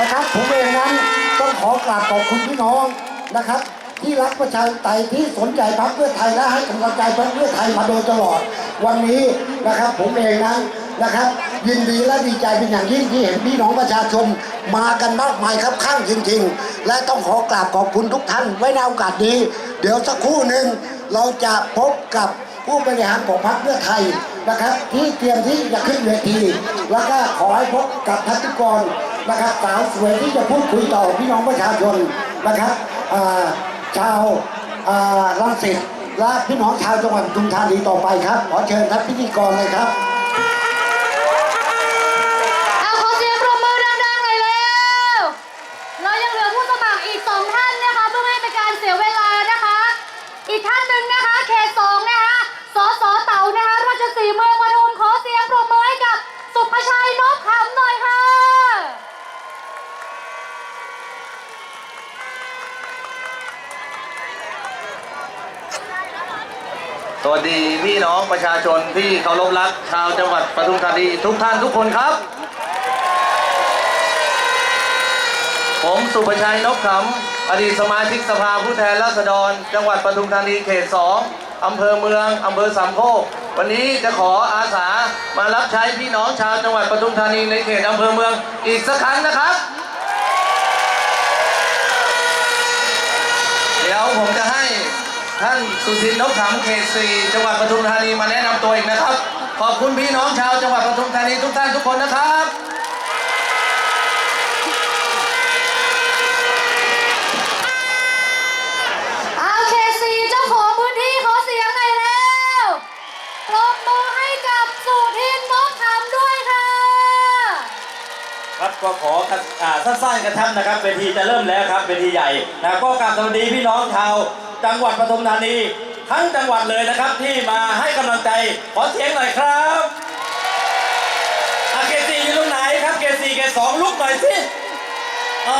นะครับผมเองนั้นต้องขอกราบขอบคุณพี่น้องนะครับ ที่รักประชาธิปไตยที่สนใจพรรคเพื่อไทยและให้กำลังใจพรรคเพื่อไทยมาโดยตลอด วันนี้นะครับผมเองนั้นนะครับ ยินดีและดีใจเป็นอย่างยิ่งที่เห็นพี่น้องประชาชนมากันมากมายครับข้างจริง ๆ และต้องขอกราบขอบคุณทุกท่านไว้ในโอกาสนี้ เดี๋ยวสักครู่หนึ่งเราจะพบกับผู้บริหารของพรรคเพื่อไทยนะครับ ที่เตรียมที่จะขึ้นเวที แล้วก็ขอให้พบกับทัศกรน นะครับสาวสวยที่จะพูดคุยต่อพี่น้องประชาชนนะครับชาวอ่าลังสิตและพี่น้องชาวจังหวัดปทุมธานีต่อไปครับ ขอเชิญท่านพิธีกรเลยครับเอาขอเสียงปรบมือดังๆหน่อยเร็วเรายังเหลือผู้สมัครอีกสองท่านนะคะเพื่อไม่ให้เป็นการเสียเวลานะคะ อีกท่านหนึ่งนะคะเขตสองนะคะสสเต่านะคะราชสีห์เมืองปทุมขอเสียงปรบมือให้กับสุภชัยนพขำหน่อยค่ะ สวัสดีพี่น้องประชาชนที่เคารพรักชาวจังหวัดปทุมธานีทุกท่านทุกคนครับ ผมสุประชัยนพขำอดีตสมาชิกสภาผู้แทนราษฎร จังหวัดปทุมธานีเขตสองอำเภอเมืองอำเภอสามโคกวันนี้จะขออาสามารับใช้พี่น้องชาวจังหวัดปทุมธานีในเขตอำเภอเมืองอีกสักครั้งนะครับ เดี๋ยวผมจะ ท่านสุทินนพขำเขตสี่จังหวัดปทุมธานีมาแนะนำตัวอีกนะครับ ขอบคุณพี่น้องชาวจังหวัดปทุมธานีทุกท่านทุกคนนะครับ เอาเขตสี่เจ้าของพื้นที่ขอเสียงหน่อยแล้วปรบมือให้กับสุทินนพขำด้วยค่ะ ครับก็ขออ่าสั้นๆกระทับนะครับเวทีจะเริ่มแล้วครับเวทีใหญ่นะก็กราบสวัสดีพี่น้องชาว จังหวัดปทุมธานี ทั้งจังหวัดเลยนะครับที่มาให้กำลังใจขอเสียงหน่อยครับอาเกซีอยู่ตรงไหนครับเกซีเกสองลุกหน่อยสิอ๋อ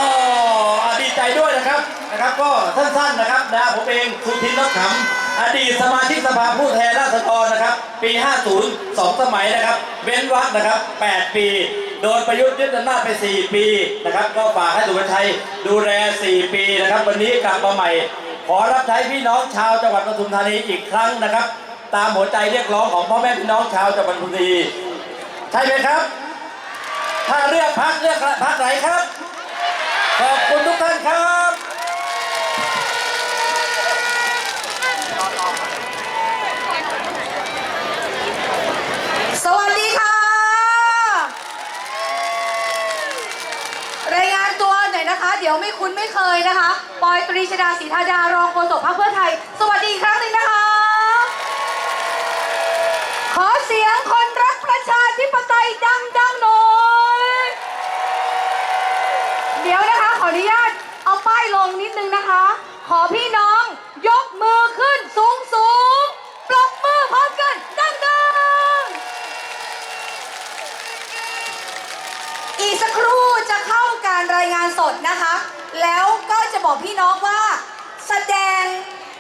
อดีใจด้วยนะครับนะครับก็สั้นๆนะครับนะผมเองสุทินนพขำอดีตสมาชิกสภาผู้แทนราษฎรนะครับ ปี 50สองสมัยนะครับ เว้นวรรคนะครับ 8 ปีโดนประยุทธ์ยึดอำนาจไป 4 ปีนะครับ ก็ฝากให้สุภชัยดูแล 4 ปีนะครับ วันนี้กลับมาใหม่ ขอรับใช้พี่น้องชาวจังหวัดปทุมธานีอีกครั้งนะครับ ตามหัวใจเรียกร้องของพ่อแม่พี่น้องชาวจังหวัดปทุมธานีใช่ไหมครับ ถ้าเลือกพักเลือกพักไหนครับขอบคุณทุกท่านครับ สวัสดีค่ะ รายงานตัวหน่อยนะคะ เดี๋ยวไม่คุ้นไม่เคยนะคะ ปอยตรีชดาศรีธาดารองโฆษกพรรคเพื่อไทย สวัสดีอีกครั้งหนึ่งนะคะ ขอเสียงคนรักประชาธิปไตยดังๆหน่อย เดี๋ยวนะคะขออนุญาตเอาป้ายลงนิดนึงนะคะ ขอพี่น้องยกมือขึ้นสูงสูงๆปรบมือพร้อมกันดังๆ อีกสักครู่จะเข้าการรายงานสดนะคะ แล้วก็จะ บอกพี่น้องว่า แสดง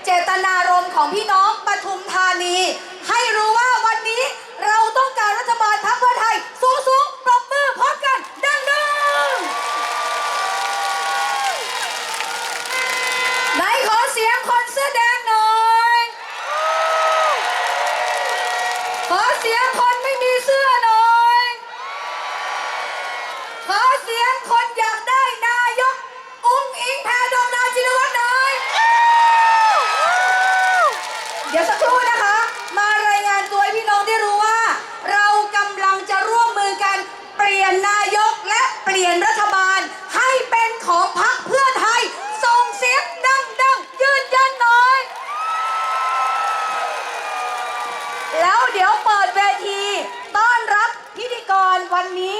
เจตนารมณ์ของพี่น้องปทุมธานี ให้รู้ว่าวันนี้เราต้องการรัฐบาลพรรคเพื่อไทย สูงสูงๆปรบมือพร้อมกันดังๆไหนขอเสียงคนเสื้อแดงหน่อย ขอเสียงคน แล้วเดี๋ยวเปิดเวที ต้อนรับพิธีกรวันนี้